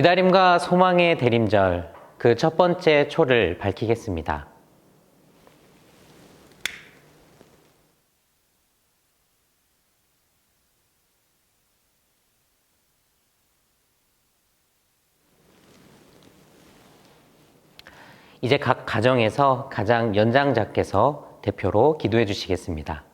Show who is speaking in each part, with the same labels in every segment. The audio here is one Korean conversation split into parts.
Speaker 1: 기다림과 소망의 대림절, 그 첫 번째 초를 밝히겠습니다. 이제 각 가정에서 가장 연장자께서 대표로 기도해 주시겠습니다.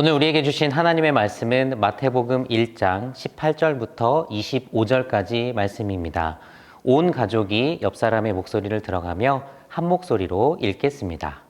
Speaker 1: 오늘 우리에게 주신 하나님의 말씀은 마태복음 1장 18절부터 25절까지 말씀입니다. 온 가족이 옆 사람의 목소리를 들어가며 한 목소리로 읽겠습니다.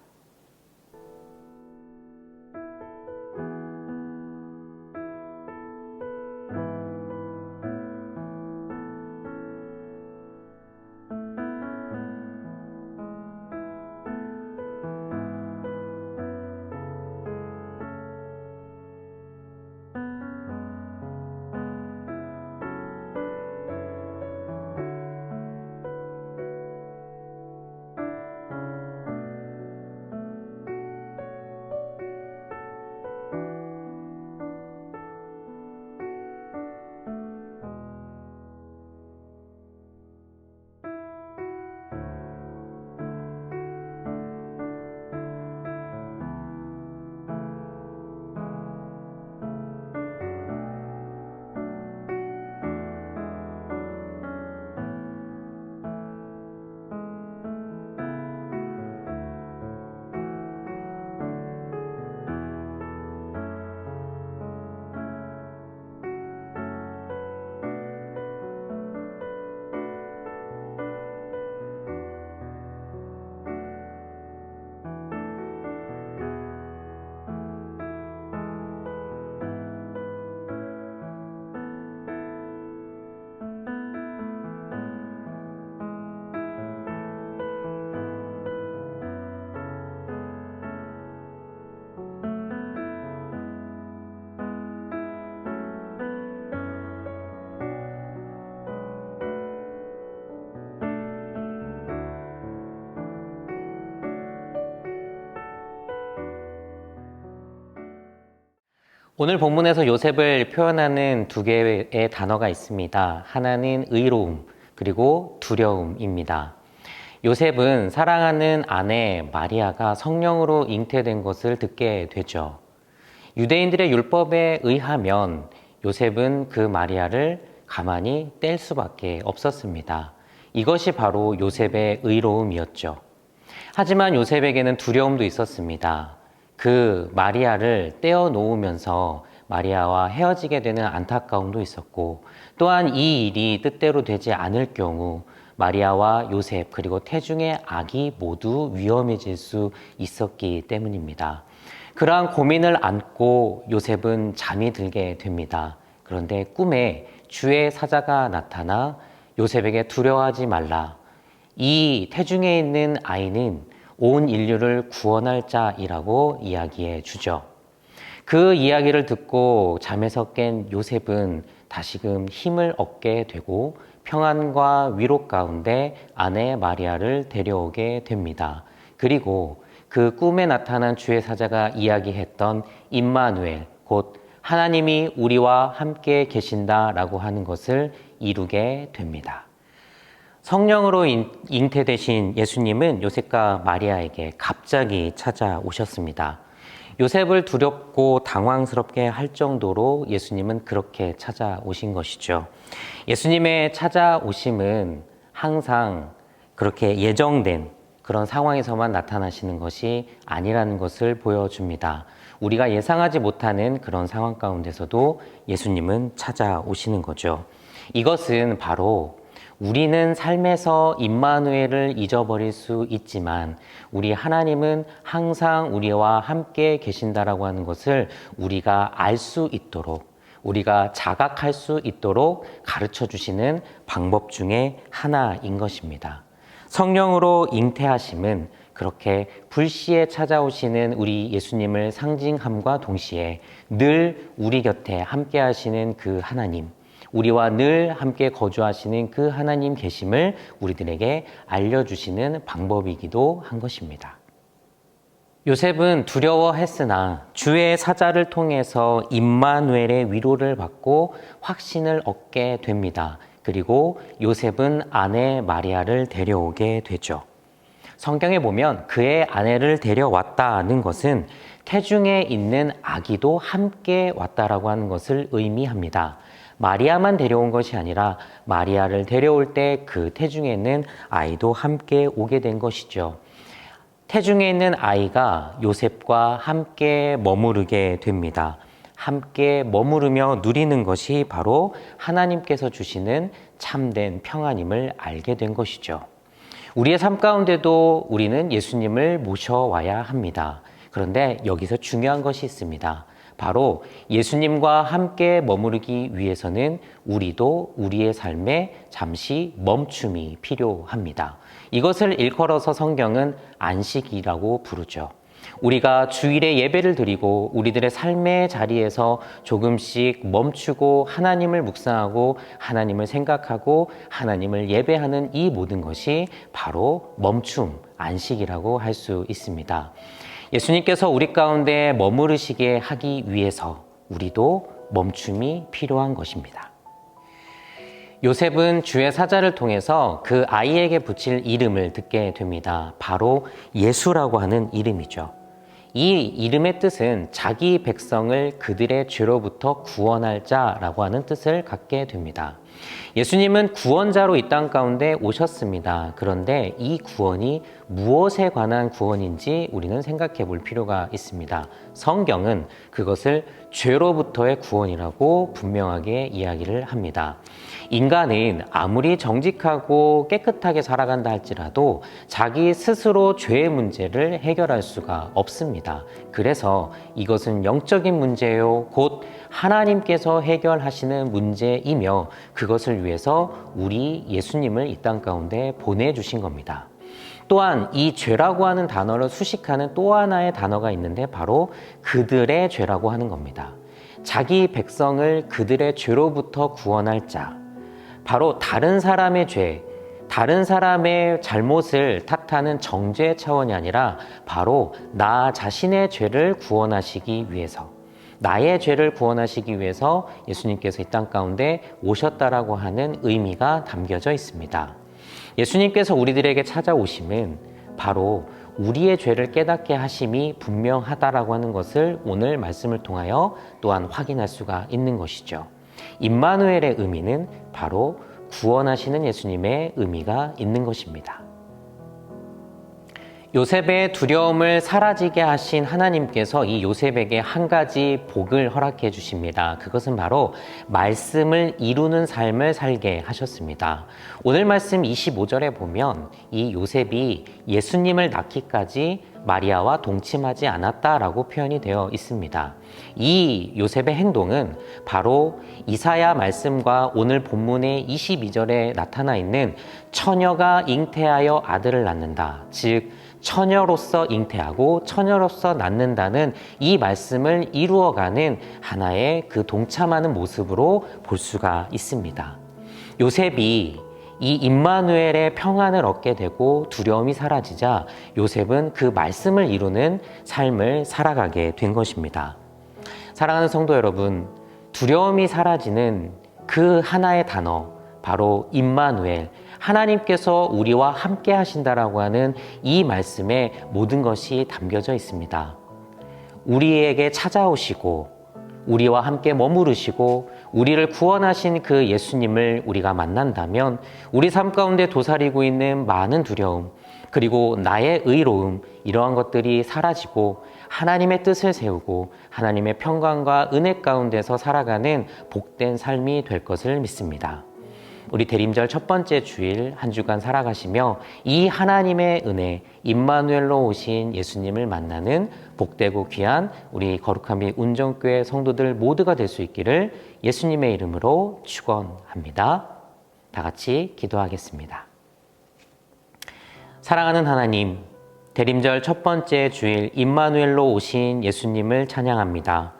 Speaker 1: 오늘 본문에서 요셉을 표현하는 두 개의 단어가 있습니다. 하나는 의로움, 그리고 두려움입니다. 요셉은 사랑하는 아내 마리아가 성령으로 잉태된 것을 듣게 되죠. 유대인들의 율법에 의하면 요셉은 그 마리아를 가만히 뗄 수밖에 없었습니다. 이것이 바로 요셉의 의로움이었죠. 하지만 요셉에게는 두려움도 있었습니다. 그 마리아를 떼어 놓으면서 마리아와 헤어지게 되는 안타까움도 있었고 또한 이 일이 뜻대로 되지 않을 경우 마리아와 요셉 그리고 태중의 아기 모두 위험해질 수 있었기 때문입니다. 그러한 고민을 안고 요셉은 잠이 들게 됩니다. 그런데 꿈에 주의 사자가 나타나 요셉에게 두려워하지 말라. 이 태중에 있는 아이는 온 인류를 구원할 자이라고 이야기해 주죠. 그 이야기를 듣고 잠에서 깬 요셉은 다시금 힘을 얻게 되고 평안과 위로 가운데 아내 마리아를 데려오게 됩니다. 그리고 그 꿈에 나타난 주의 사자가 이야기했던 임마누엘, 곧 하나님이 우리와 함께 계신다라고 하는 것을 이루게 됩니다. 성령으로 잉태되신 예수님은 요셉과 마리아에게 갑자기 찾아오셨습니다. 요셉을 두렵고 당황스럽게 할 정도로 예수님은 그렇게 찾아오신 것이죠. 예수님의 찾아오심은 항상 그렇게 예정된 그런 상황에서만 나타나시는 것이 아니라는 것을 보여줍니다. 우리가 예상하지 못하는 그런 상황 가운데서도 예수님은 찾아오시는 거죠. 이것은 바로 우리는 삶에서 임마누엘을 잊어버릴 수 있지만 우리 하나님은 항상 우리와 함께 계신다라고 하는 것을 우리가 알 수 있도록 우리가 자각할 수 있도록 가르쳐 주시는 방법 중에 하나인 것입니다. 성령으로 잉태하심은 그렇게 불시에 찾아오시는 우리 예수님을 상징함과 동시에 늘 우리 곁에 함께 하시는 그 하나님, 우리와 늘 함께 거주하시는 그 하나님 계심을 우리들에게 알려주시는 방법이기도 한 것입니다. 요셉은 두려워했으나 주의 사자를 통해서 임마누엘의 위로를 받고 확신을 얻게 됩니다. 그리고 요셉은 아내 마리아를 데려오게 되죠. 성경에 보면 그의 아내를 데려왔다는 것은 태중에 있는 아기도 함께 왔다라고 하는 것을 의미합니다. 마리아만 데려온 것이 아니라 마리아를 데려올 때 그 태중에 있는 아이도 함께 오게 된 것이죠. 태중에 있는 아이가 요셉과 함께 머무르게 됩니다. 함께 머무르며 누리는 것이 바로 하나님께서 주시는 참된 평안임을 알게 된 것이죠. 우리의 삶 가운데도 우리는 예수님을 모셔와야 합니다. 그런데 여기서 중요한 것이 있습니다. 바로 예수님과 함께 머무르기 위해서는 우리도 우리의 삶에 잠시 멈춤이 필요합니다. 이것을 일컬어서 성경은 안식이라고 부르죠. 우리가 주일에 예배를 드리고 우리들의 삶의 자리에서 조금씩 멈추고 하나님을 묵상하고 하나님을 생각하고 하나님을 예배하는 이 모든 것이 바로 멈춤, 안식이라고 할 수 있습니다. 예수님께서 우리 가운데 머무르시게 하기 위해서 우리도 멈춤이 필요한 것입니다. 요셉은 주의 사자를 통해서 그 아이에게 붙일 이름을 듣게 됩니다. 바로 예수라고 하는 이름이죠. 이 이름의 뜻은 자기 백성을 그들의 죄로부터 구원할 자라고 하는 뜻을 갖게 됩니다. 예수님은 구원자로 이 땅 가운데 오셨습니다. 그런데 이 구원이 무엇에 관한 구원인지 우리는 생각해 볼 필요가 있습니다. 성경은 그것을 죄로부터의 구원이라고 분명하게 이야기를 합니다. 인간은 아무리 정직하고 깨끗하게 살아간다 할지라도 자기 스스로 죄의 문제를 해결할 수가 없습니다. 그래서 이것은 영적인 문제요. 곧 하나님께서 해결하시는 문제이며 그것을 위해서 우리 예수님을 이 땅 가운데 보내주신 겁니다. 또한 이 죄라고 하는 단어를 수식하는 또 하나의 단어가 있는데 바로 그들의 죄라고 하는 겁니다. 자기 백성을 그들의 죄로부터 구원할 자. 바로 다른 사람의 죄, 다른 사람의 잘못을 탓하는 정죄 차원이 아니라 바로 나 자신의 죄를 구원하시기 위해서 나의 죄를 구원하시기 위해서 예수님께서 이 땅 가운데 오셨다라고 하는 의미가 담겨져 있습니다. 예수님께서 우리들에게 찾아오심은 바로 우리의 죄를 깨닫게 하심이 분명하다라고 하는 것을 오늘 말씀을 통하여 또한 확인할 수가 있는 것이죠. 임마누엘의 의미는 바로 구원하시는 예수님의 의미가 있는 것입니다. 요셉의 두려움을 사라지게 하신 하나님께서 이 요셉에게 한 가지 복을 허락해 주십니다. 그것은 바로 말씀을 이루는 삶을 살게 하셨습니다. 오늘 말씀 25절에 보면 이 요셉이 예수님을 낳기까지 마리아와 동침하지 않았다라고 표현이 되어 있습니다. 이 요셉의 행동은 바로 이사야 말씀과 오늘 본문의 22절에 나타나 있는 처녀가 잉태하여 아들을 낳는다. 즉, 처녀로서 잉태하고 처녀로서 낳는다는 이 말씀을 이루어가는 하나의 그 동참하는 모습으로 볼 수가 있습니다. 요셉이 이 임마누엘의 평안을 얻게 되고 두려움이 사라지자 요셉은 그 말씀을 이루는 삶을 살아가게 된 것입니다. 사랑하는 성도 여러분, 두려움이 사라지는 그 하나의 단어, 바로 임마누엘, 하나님께서 우리와 함께 하신다라고 하는 이 말씀에 모든 것이 담겨져 있습니다. 우리에게 찾아오시고 우리와 함께 머무르시고 우리를 구원하신 그 예수님을 우리가 만난다면 우리 삶 가운데 도사리고 있는 많은 두려움 그리고 나의 의로움 이러한 것들이 사라지고 하나님의 뜻을 세우고 하나님의 평강과 은혜 가운데서 살아가는 복된 삶이 될 것을 믿습니다. 우리 대림절 첫 번째 주일 한 주간 살아가시며 이 하나님의 은혜, 임마누엘로 오신 예수님을 만나는 복되고 귀한 우리 거룩한 미 운정교회 성도들 모두가 될 수 있기를 예수님의 이름으로 축원합니다. 다 같이 기도하겠습니다. 사랑하는 하나님, 대림절 첫 번째 주일 임마누엘로 오신 예수님을 찬양합니다.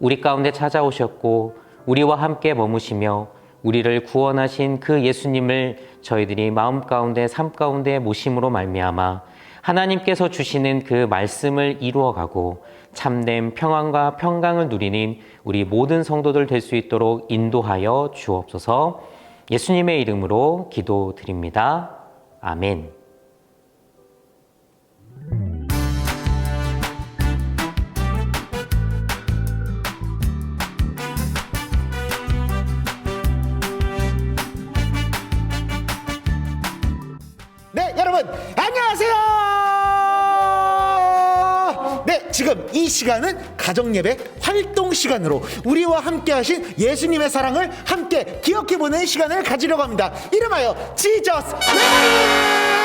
Speaker 1: 우리 가운데 찾아오셨고 우리와 함께 머무시며 우리를 구원하신 그 예수님을 저희들이 마음 가운데 삶 가운데 모심으로 말미암아 하나님께서 주시는 그 말씀을 이루어가고 참된 평안과 평강을 누리는 우리 모든 성도들 될 수 있도록 인도하여 주옵소서. 예수님의 이름으로 기도드립니다. 아멘.
Speaker 2: 지금 이 시간은 가정 예배 활동 시간으로 우리와 함께 하신 예수님의 사랑을 함께 기억해 보는 시간을 가지려고 합니다. 이름하여 지저스 메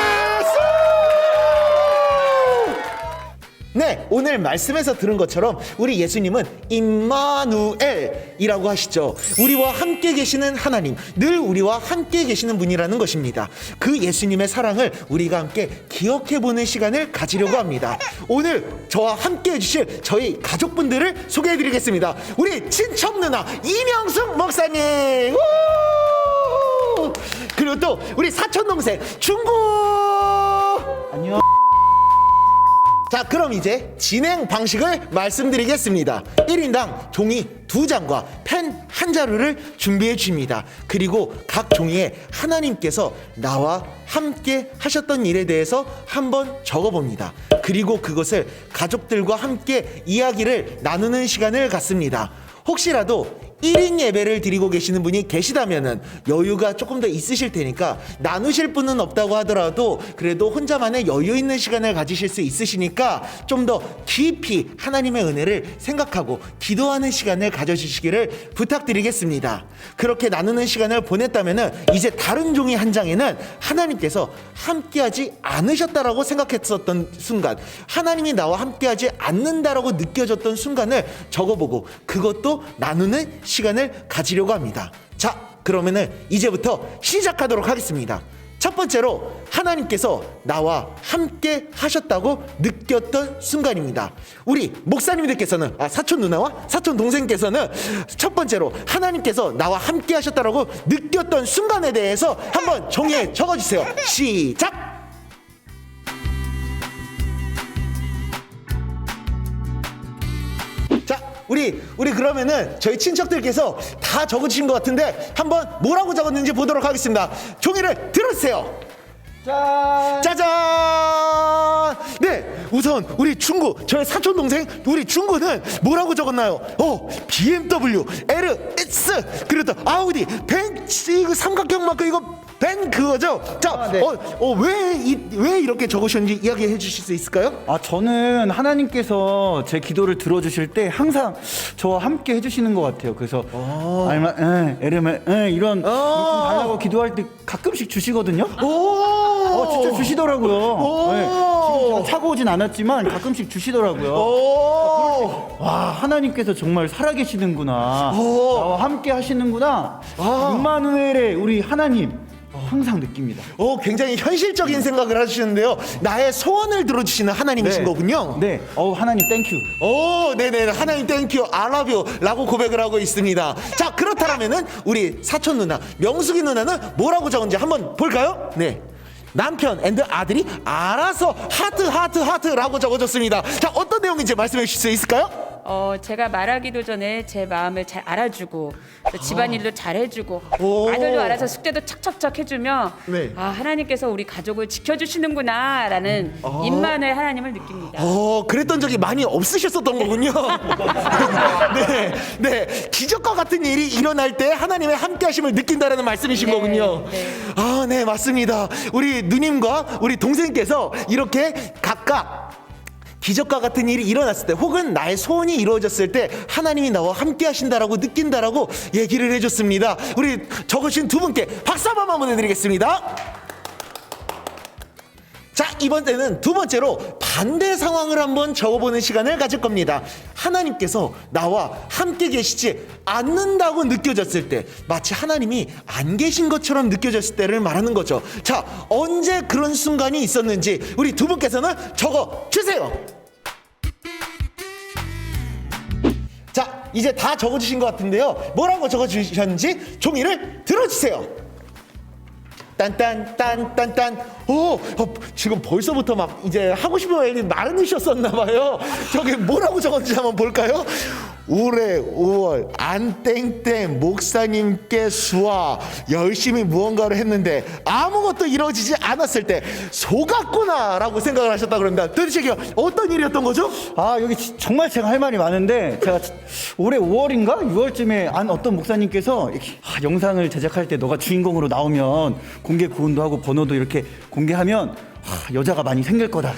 Speaker 2: 오늘 말씀에서 들은 것처럼 우리 예수님은 임마누엘이라고 하시죠. 우리와 함께 계시는 하나님, 늘 우리와 함께 계시는 분이라는 것입니다. 그 예수님의 사랑을 우리가 함께 기억해 보는 시간을 가지려고 합니다. 오늘 저와 함께 해주실 저희 가족분들을 소개해 드리겠습니다. 우리 친척 누나 이명숙 목사님! 우! 그리고 또 우리 사촌 동생 중구! 안녕. 자, 그럼 이제 진행 방식을 말씀드리겠습니다. 1인당 종이 두 장과 펜 한 자루를 준비해 주십니다. 그리고 각 종이에 하나님께서 나와 함께 하셨던 일에 대해서 한번 적어 봅니다. 그리고 그것을 가족들과 함께 이야기를 나누는 시간을 갖습니다. 혹시라도 1인 예배를 드리고 계시는 분이 계시다면은 여유가 조금 더 있으실 테니까 나누실 분은 없다고 하더라도 그래도 혼자만의 여유 있는 시간을 가지실 수 있으시니까 좀 더 깊이 하나님의 은혜를 생각하고 기도하는 시간을 가져주시기를 부탁드리겠습니다. 그렇게 나누는 시간을 보냈다면은 이제 다른 종이 한 장에는 하나님께서 함께하지 않으셨다라고 생각했었던 순간, 하나님이 나와 함께하지 않는다라고 느껴졌던 순간을 적어보고 그것도 나누는 시간을 가지려고 합니다. 자, 그러면은 이제부터 시작하도록 하겠습니다. 첫 번째로 하나님께서 나와 함께 하셨다고 느꼈던 순간입니다. 우리 목사님들께서는 아 사촌 누나와 사촌 동생께서는 첫 번째로 하나님께서 나와 함께 하셨다라고 느꼈던 순간에 대해서 한번 종이에 적어 주세요. 시작. 우리 우리 그러면은 저희 친척들께서 다 적어주신 것 같은데 한번 뭐라고 적었는지 보도록 하겠습니다. 종이를 들어주세요.
Speaker 3: 짠!
Speaker 2: 짜잔! 네, 우선 우리 중구, 저의 사촌 동생 우리 중구는 뭐라고 적었나요? 어, BMW, LS, 그리고 또 아우디, 벤, 이거 삼각형 마크 이거 벤 그거죠? 자,
Speaker 3: 아, 네.
Speaker 2: 어, 어, 왜, 이, 왜 이렇게 적으셨는지 이야기해 주실 수 있을까요?
Speaker 3: 아 저는 하나님께서 제 기도를 들어주실 때 항상 저와 함께 해주시는 것 같아요. 그래서 알마, 에, 에르메, 에, 이런 좀 달라고 기도할 때 가끔씩 주시거든요.
Speaker 2: 오!
Speaker 3: 어 진짜 주시더라고요.
Speaker 2: 오!
Speaker 3: 네, 지금 제가 차고 오진 않았지만 가끔씩 주시더라고요.
Speaker 2: 오!
Speaker 3: 와 하나님께서 정말 살아계시는구나.
Speaker 2: 오!
Speaker 3: 나와 함께 하시는구나.
Speaker 2: 아.
Speaker 3: 임마누엘의 우리 하나님 항상 느낍니다.
Speaker 2: 오, 굉장히 현실적인 생각을 하시는데요. 나의 소원을 들어주시는 하나님이신 거군요.
Speaker 3: 네, 어 하나님 땡큐.
Speaker 2: 오, 네네. 하나님 땡큐, 아라뷰 라고 고백을 하고 있습니다. 자, 그렇다면은 우리 사촌 누나, 명숙이 누나는 뭐라고 적은지 한번 볼까요? 네. 남편 앤드 아들이 알아서 하트, 하트, 하트라고 적어줬습니다. 자, 어떤 내용인지 말씀해 주실 수 있을까요?
Speaker 4: 어, 제가 말하기도 전에 제 마음을 잘 알아주고 또 집안일도 잘 해주고
Speaker 2: 오.
Speaker 4: 아들도 알아서 숙제도 척척척 해주면
Speaker 2: 네.
Speaker 4: 아 하나님께서 우리 가족을 지켜주시는구나라는 임만을 하나님을 느낍니다.
Speaker 2: 어, 그랬던 적이 많이 없으셨었던 거군요. 네, 네. 기적과 같은 일이 일어날 때 하나님의 함께 하심을 느낀다라는 말씀이신
Speaker 4: 네,
Speaker 2: 거군요.
Speaker 4: 네.
Speaker 2: 아, 네, 맞습니다. 우리 누님과 우리 동생께서 이렇게 각각 기적과 같은 일이 일어났을 때 혹은 나의 소원이 이루어졌을 때 하나님이 나와 함께 하신다라고 느낀다라고 얘기를 해줬습니다. 우리 적으신 두 분께 박수 한번 보내드리겠습니다. 자, 이번 때는 두 번째로 반대 상황을 한번 적어보는 시간을 가질 겁니다. 하나님께서 나와 함께 계시지 않는다고 느껴졌을 때, 마치 하나님이 안 계신 것처럼 느껴졌을 때를 말하는 거죠. 자, 언제 그런 순간이 있었는지 우리 두 분께서는 적어 주세요. 자, 이제 다 적어주신 것 같은데요. 뭐라고 적어주셨는지 종이를 들어주세요. 딴딴딴딴딴. 오 어, 지금 벌써부터 막 이제 하고 싶은 말이 많으셨었나 봐요. 저기 뭐라고 적었는지 한번 볼까요 올해 5월 안땡땡 목사님께 수와 열심히 무언가를 했는데 아무것도 이루어지지 않았을 때 속았구나 라고 생각을 하셨다 그럽니다. 도대체 이게 어떤 일이었던 거죠?
Speaker 3: 아 여기 지- 정말 제가 할 말이 많은데 제가 지- 올해 5월인가? 6월쯤에 안 어떤 목사님께서 이렇게, 아, 영상을 제작할 때 너가 주인공으로 나오면 공개 구원도 하고 번호도 이렇게 공개하면 아, 여자가 많이 생길 거다.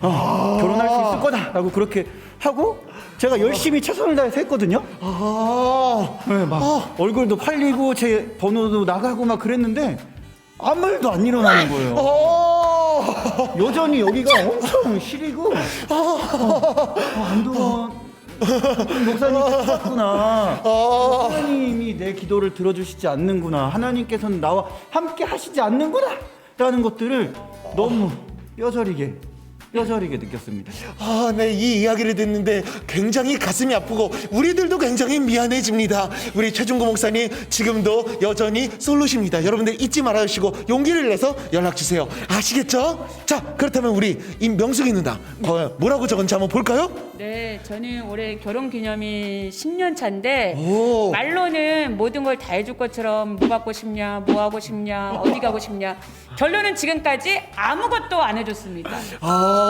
Speaker 3: 어, 결혼할 수 있을 거다라고 그렇게 하고 제가 열심히 최선을 다해서 했거든요.
Speaker 2: 아,
Speaker 3: 네, 막 얼굴도 팔리고 제 번호도 나가고 막 그랬는데 아무 말도 안 일어나는 거예요.
Speaker 2: 어,
Speaker 3: 여전히 여기가 엄청 시리고. 어, 안동원 목사님 찾았구나.
Speaker 2: 어.
Speaker 3: 하나님이 내 기도를 들어주시지 않는구나. 하나님께서는 나와 함께 하시지 않는구나. 라는 것들을 너무 뼈저리게 뼈저리게 느꼈습니다
Speaker 2: 아, 네, 이 이야기를 듣는데 굉장히 가슴이 아프고 우리들도 굉장히 미안해집니다. 우리 최중구 목사님 지금도 여전히 솔로십니다. 여러분들 잊지 말아주시고 용기를 내서 연락 주세요. 아시겠죠? 자, 그렇다면 우리 임명숙이 누나 어, 뭐라고 적은지 한번 볼까요?
Speaker 4: 네, 저는 올해 결혼 기념일 10년 차인데
Speaker 2: 오.
Speaker 4: 말로는 모든 걸 다 해줄 것처럼 뭐 갖고 싶냐, 뭐 하고 싶냐, 어디 가고 싶냐. 결론은 지금까지 아무것도 안 해줬습니다.
Speaker 2: 아,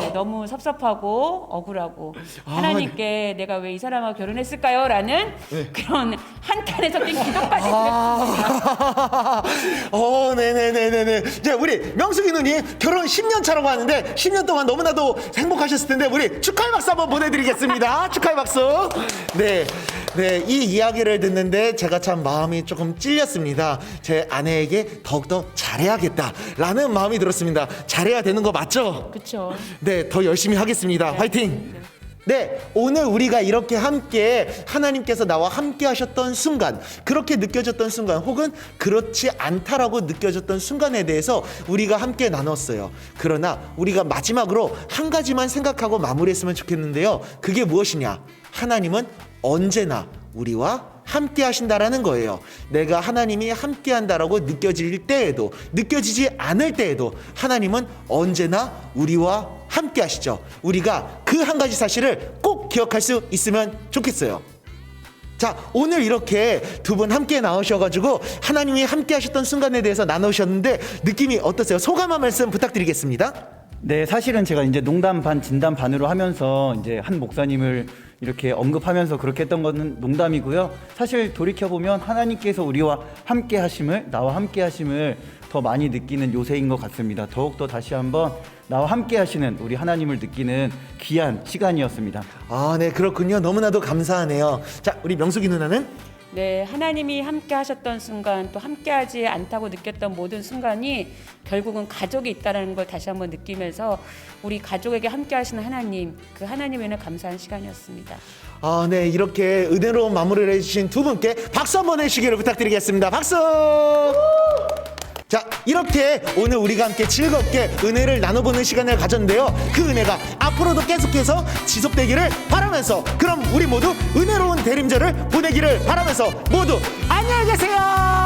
Speaker 4: 네, 너무 섭섭하고 억울하고
Speaker 2: 아,
Speaker 4: 하나님께 내가 왜 이 사람하고 결혼했을까요? 라는
Speaker 2: 네.
Speaker 4: 그런 한탄에 섞인 기도까지
Speaker 2: 아, 어, 네네네네네. 이제 우리 명숙이 누님 결혼 10년 차라고 하는데 10년 동안 너무나도 행복하셨을 텐데 우리 축하의 박수 한번 보내드리겠습니다. 축하의 박수. 네, 네, 이 이야기를 듣는데 제가 참 마음이 조금 찔렸습니다. 제 아내에게 더욱더 잘해야겠다라는 마음이 들었습니다. 잘해야 되는 거 맞죠?
Speaker 4: 그렇죠.
Speaker 2: 네, 더 열심히 하겠습니다. 화이팅! 네, 오늘 우리가 이렇게 함께 하나님께서 나와 함께 하셨던 순간, 그렇게 느껴졌던 순간, 혹은 그렇지 않다라고 느껴졌던 순간에 대해서 우리가 함께 나눴어요. 그러나 우리가 마지막으로 한 가지만 생각하고 마무리했으면 좋겠는데요. 그게 무엇이냐? 하나님은 언제나 우리와 함께 하신다라는 거예요. 내가 하나님이 함께 한다라고 느껴질 때에도 느껴지지 않을 때에도 하나님은 언제나 우리와 함께 하시죠. 우리가 그 한 가지 사실을 꼭 기억할 수 있으면 좋겠어요. 자, 오늘 이렇게 두 분 함께 나오셔가지고 하나님이 함께 하셨던 순간에 대해서 나누셨는데 느낌이 어떠세요? 소감 한 말씀 부탁드리겠습니다.
Speaker 3: 네, 사실은 제가 이제 농담 반 진담 반으로 하면서 이제 한 목사님을 이렇게 언급하면서 그렇게 했던 거는 농담이고요. 사실 돌이켜 보면 하나님께서 우리와 함께 하심을 나와 함께 하심을 더 많이 느끼는 요새인 것 같습니다. 더욱 더 다시 한번 나와 함께 하시는 우리 하나님을 느끼는 귀한 시간이었습니다.
Speaker 2: 아, 네, 그렇군요. 너무나도 감사하네요. 자, 우리 명숙이 누나는?
Speaker 4: 네, 하나님이 함께 하셨던 순간 또 함께 하지 않다고 느꼈던 모든 순간이 결국은 가족이 있다는 걸 다시 한번 느끼면서 우리 가족에게 함께 하시는 하나님, 그 하나님에는 감사한 시간이었습니다.
Speaker 2: 아, 네, 이렇게 은혜로운 마무리를 해주신 두 분께 박수 한번 해주시기를 부탁드리겠습니다. 박수! 자, 이렇게 오늘 우리가 함께 즐겁게 은혜를 나눠보는 시간을 가졌는데요. 그 은혜가 앞으로도 계속해서 지속되기를 바라면서 그럼 우리 모두 은혜로운 대림절을 보내기를 바라면서 모두 안녕히 계세요!